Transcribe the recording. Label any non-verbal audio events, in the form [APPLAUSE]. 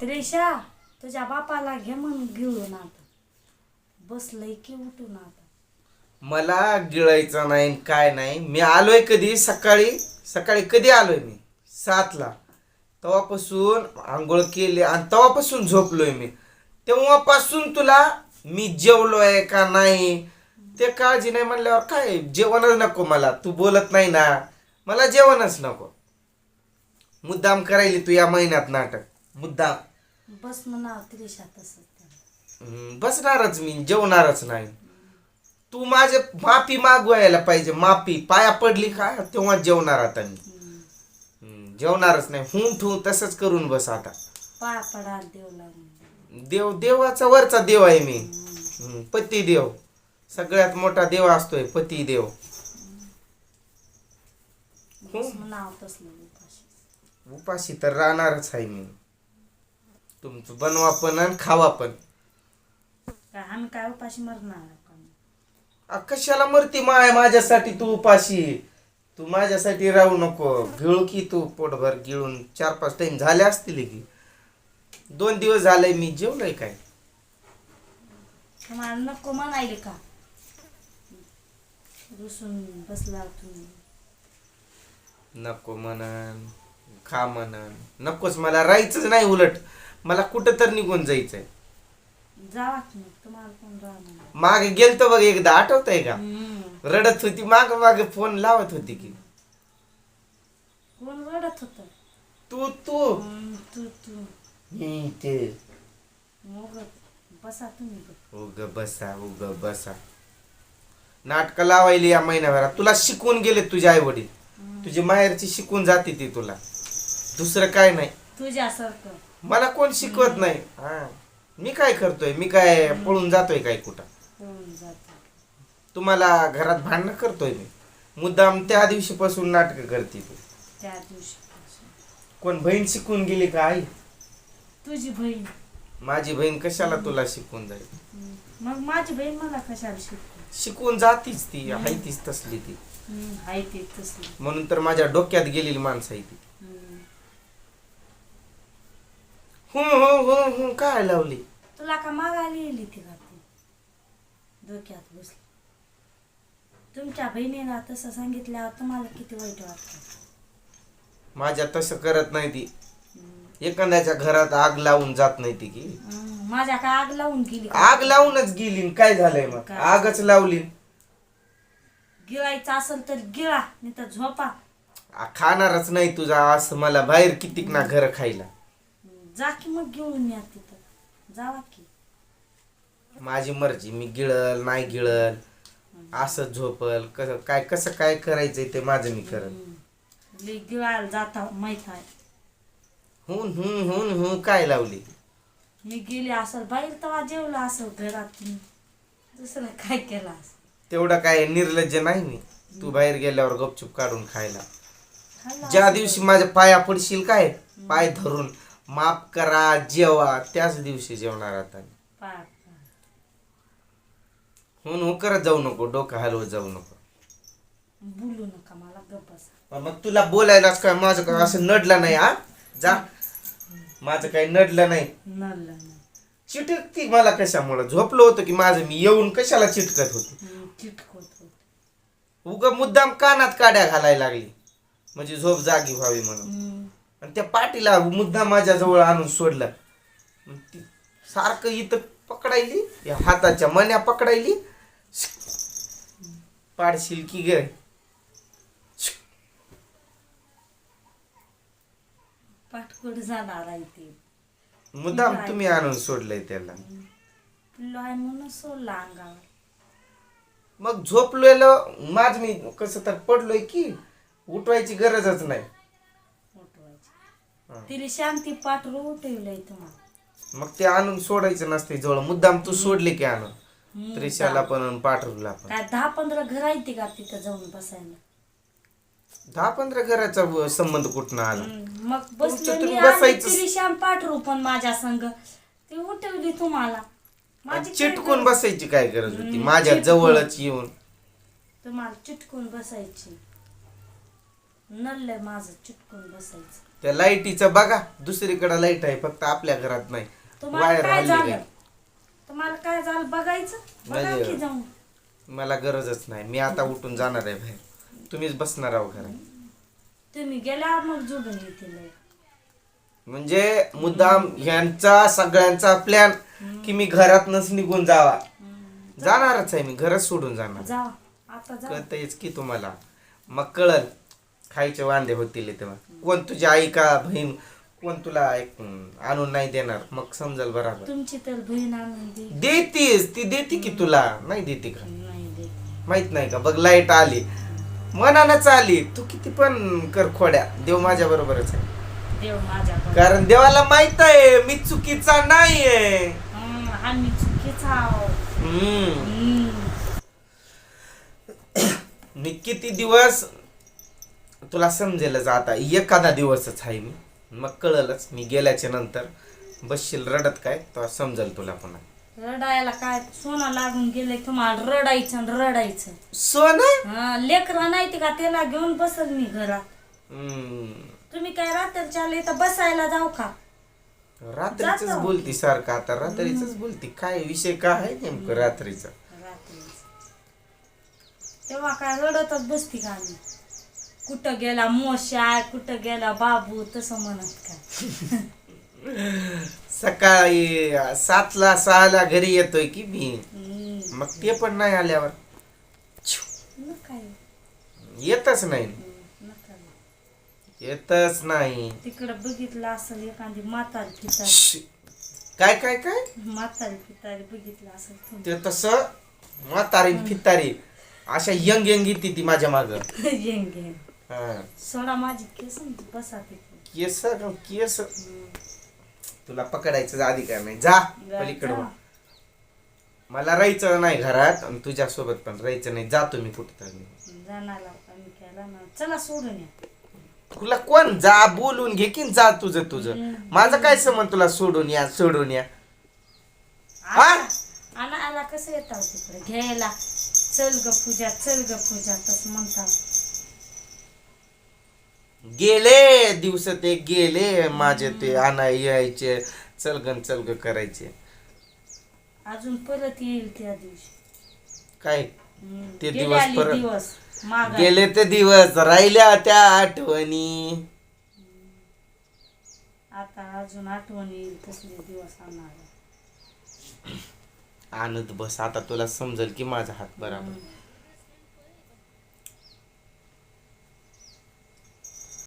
त्रेशा तुझ्या बापाला घे म्हणून गिळून आता बसलंय की उठून आता. मला गिळायचं नाही काय नाही. मी आलोय कधी? सकाळी? सकाळी कधी आलोय मी? सातला. तेव्हापासून आंघोळ केली आणि तेव्हापासून झोपलोय मी. तेव्हापासून तुला मी जेवलोय का नाही? ते काळजी नाही म्हणल्यावर काय? जेवणच नको मला. तू बोलत नाही ना. मला जेवणच नको. मुद्दाम करायली तू या महिन्यात नाटक. मुद्दाम. बस म्हणा त्रेशा तसंच त्याला. हम्म, बसणारच मी जेवणारच नाही. तू माझे माफी मागवायला पाहिजे माफी. पाया पडली का तेव्हा जेवणार आता मी. हम्म. जेवणारच नाही. हूं ठू तसंच करून बस आता. देव लागून देव देवाचा वरचा देव आहे मी. हम्म, पती देव. सगळ्यात मोठा देव असतोय पती देव. बस म्हणावं तसलं उपाशी. उपाशी तर राहणारच आहे मी. तुमचं बनवा पण आणि खावा पण. काय आम्ही काय उपाशी मरणार आहे का? आ, कशाला मरती माय? माझ्यासाठी तू उपाशी. तू माझ्यासाठी राहू नको. गिळू की तू पोटभर गिळून. चार पाच टाइम झाले असतील की. दोन दिवस झाले मी जेवलोय काय? तुम्हाला नको म्हणायले का? रुसून बसला तुम्ही. नको म्हणन. खा म्हणन. नकोच मला. राहायचंच नाही उलट. मला कुठं तर निघून जायचंय. जावा की मग तुम्हाला कोण राहणार? मागे गेलतो बघ एकदा आठवतंय का? हम्म. रडत होती माग मागे फोन लावत होती की. कोण रडत होत? तू तू. तू तू. मी ते. मग बसा तुम्ही बघ. उग बसा उग बसा. नाटकं लावायली या महिन्याभरात. तुला शिकवून गेले तुझे आई वडील तुझी माहेरची शिकून जाते ती तुला. दुसरं काय नाही. तुझ्यासारखं मला कोण शिकवत नाही. हा. मी काय करतोय? मी काय पळून जातोय काय कुठं? होऊन जात. तुम्हाला घरात भांडणं करतोय मी. मुद्दाम त्या दिवशीपासून नाटकं करते तू त्या दिवशी कोण बहीण शिकून गेली का आई? तुझी बहीण. माझी बहीण कशाला तुला शिकून जाईल? हम्म. मग माझी बहीण मला कशाला शिकते शिकून जातीच ती. आहे तीच तसली ती. आहे ते तसली. म्हणून तर माझ्या डोक्यात गेलेली माणसं आहे ती हम्म. हु हु हु हु काय लावली? तुला का मागायला येईल ती ती डोक्यात बसली तुमच्या बहिणीला तसं सांगितल्यावर तुम्हाला किती वाईट वाटतं? माझ्या तसं करत नाही ती. एखाद्याच्या घरात आग लावून जात नाही ती की. हम्म. माझ्या का आग लावून गेली? आग लावूनच गेली न काय झालंय मग? आगच लावली गिळायचं असेल तर गिळा नाही तर झोपा. आ, खाणारच नाही तुझा असं मला बाहेर कितीक ना घर खायला. जा की मग घेऊन या तिथं. जावा की. माझी मर्जी मी गिळल नाही गिळल असं झोपल कसं काय कसं काय करायचंय ते माझं मी करल. लई गिळायला जाता माहीत आहे. हुन हुन हुन हुन काय लावली? मी गेले असेल बाहेर तेव्हा जेवलं असेल घरात दुसरं काय केलं असेल? तेवढं काय निर्लज्ज नाही मी. तू बाहेर गेल्यावर गपचूप काढून खायला. खाल्लं ज्या. दिवशी माझ्या पाया पडशील काय? पाय धरून. माफ करा जेवा. त्याच दिवशी जेवणार आता. हुन हो करत जाऊ नको. डोकं हलवत जाऊ नको. बोलू नका मला गप्प बसा. मग तुला बोलायलाच काय माझं काय असं नडलं नाही हा? जा. माझं काही नडलं नाही. चिटकती मला कशामुळं? झोपलो होतो की माझं मी येऊन कशाला चिटकत होती? हम्म, चिटकवत होत. उग मुद्दाम कानात काड्या घालायला लागली. म्हणजे झोप जागी व्हावी म्हणून. आणि त्या पाटीला मुद्दाम माझ्या जवळ आणून सोडलं. ती सारखं इथं पकडायली या हाताच्या मन्या पकडायली. पाडशील की गे? पाठकुड जाणार आहे ते? मुद्दाम तुम्ही आणून सोडलंय त्याला. पिल्लो आहे म्हणून सोडला अंगावर. मग झोपलेलं माझ मी कसं तर पडलोय की उठवायची गरजच नाही. तिला शांती पाठरू उठवलंय तुम्हाला मग ते आणून सोडायचं नसते जवळ. मुद्दाम तू सोडले की आणून. त्रिशाला पण पाठवला पण. काय दहा पंधरा घर आहे ते का तिथं जाऊन बसायला? दहा पंधरा घराचा व- संबंध कुठनं आला? हम्म, मग बसले तुमचं मी तुम्ही आणि बसायचं. तिला श्याम पाठरू पण माझ्या संग. ती उठवली तुम्हाला. माझी काय चिटकून गरज? बसायची काय गरज होती? हम्म, माझ्या चिटकून. जवळच येऊन. तुम्हाला चिटकून बसायची. नल्लय माझं चिटकून बसायचं. त्या लाईटीचं बघा दुसरीकडे लाइट आहे फक्त आपल्या घरात नाही. तुम्हाला वायर काय हल्ली झालं? काय तुम्हाला काय झालं? बघायचं? बघा की जाऊन. मला गरजच नाही. मी आता उठून जाणार आहे बाहेर. तुम्हीच बसणार आहो घरात. तुम्ही गेल्यावर मग जोडून येतील. म्हणजे मुद्दाम ह्यांचा सगळ्यांचा प्लॅन की मी घरातनच निघून जावा. जाणारच आहे मी घरच सोडून जाणार. जा. आता जा. कळतंयच की तुम्हाला. मग कळल. खायचे वांदे होतील तेव्हा कोण तुझी आई का बहीण कोण तुला एक, आणून नाही देणार? मग समजल बराबर. तुमची तर बहीण आणून दे. देतीस. ती देते की तुला? नाही देते का? नाही माहीत नाही का? बघ लाइट आली. मनानच आली तू किती पण कर खोड्या. देव माझ्या बरोबरच आहे. देव माझ्या कारण देवाला माहीत आहे मी चुकीचा नाहीये. आम्ही चुकीचा आहोत. हम्म. हम्म. [COUGHS] मी किती दिवस तुला समजेलच आता. एखादा दिवसच आहे मी. मग कळलच मी गेल्याच्यानंतर बसशील रडत काय? तेव्हा समजेल तुला पुन्हा. रडायला काय? सोनं लागून गेले तुम्हाला. रडायचं आणि रडायचं. सोन? हा लेकरं नाही ते का? त्याला घेऊन बसल मी घरात. हम्म. तुम्ही काय रात्रीच्या आले तर बसायला जाऊ का? रात्रीच जातो. बोलती सारखं आता. रात्रीच बोलती. काय विषय काय आहे नेमकं रात्रीचा? रात्री तेव्हा काय रडतच बसती का आम्ही? कुठं गेला मोशाय कुठं गेला बाबू तसं म्हणत काय [LAUGHS] सकाळी सातला सहाला घरी येतोय की मी. हम्म. मग ते पण नाही आल्यावर. येतच नाही. नका. येतच नाही. तिकडं बघितलं असेल एखादी म्हातारी फितारी शी. काय काय काय? म्हातारी फितारी बघितलं असेल तुम्ही. ते तसं म्हातारी फितारी अशा यंग यंग येते ती माझ्या माग. [LAUGHS] येंगे सोडा माझी केस न बसा तिकडे केस केस. तुला पकडायचं अधिकार नाही जा पलीकडे. मला राहायचं नाही घरात आणि तुझ्या सोबत पण राहायचं नाही. जातो मी कुठं तरी जाणारा आम्ही केला ना चला सोडून या. तुला कोण? जा बोलून घे की जा तुझं तुझं. माझं काय समज तुला? सोडून या सोडून या. हा? आणा आला कसं येतात तिकडे? घ्यायला. चल ग पूजा चल ग पूजा तसं म्हणतात. गेले दिवस ते गेले माझे ते आणाय यायचे चलगन चलग करायचे. अजून परत येईल त्या दिवशी. काय? हम्म. ते गेले दिवस आले परत- दिवस. माग गेले ते दिवस राहिल्या त्या आठवणी. आता अजून आठवण येईल तसले दिवस आणणार आणत बस आता तुला समजेल की माझा हात बराबर.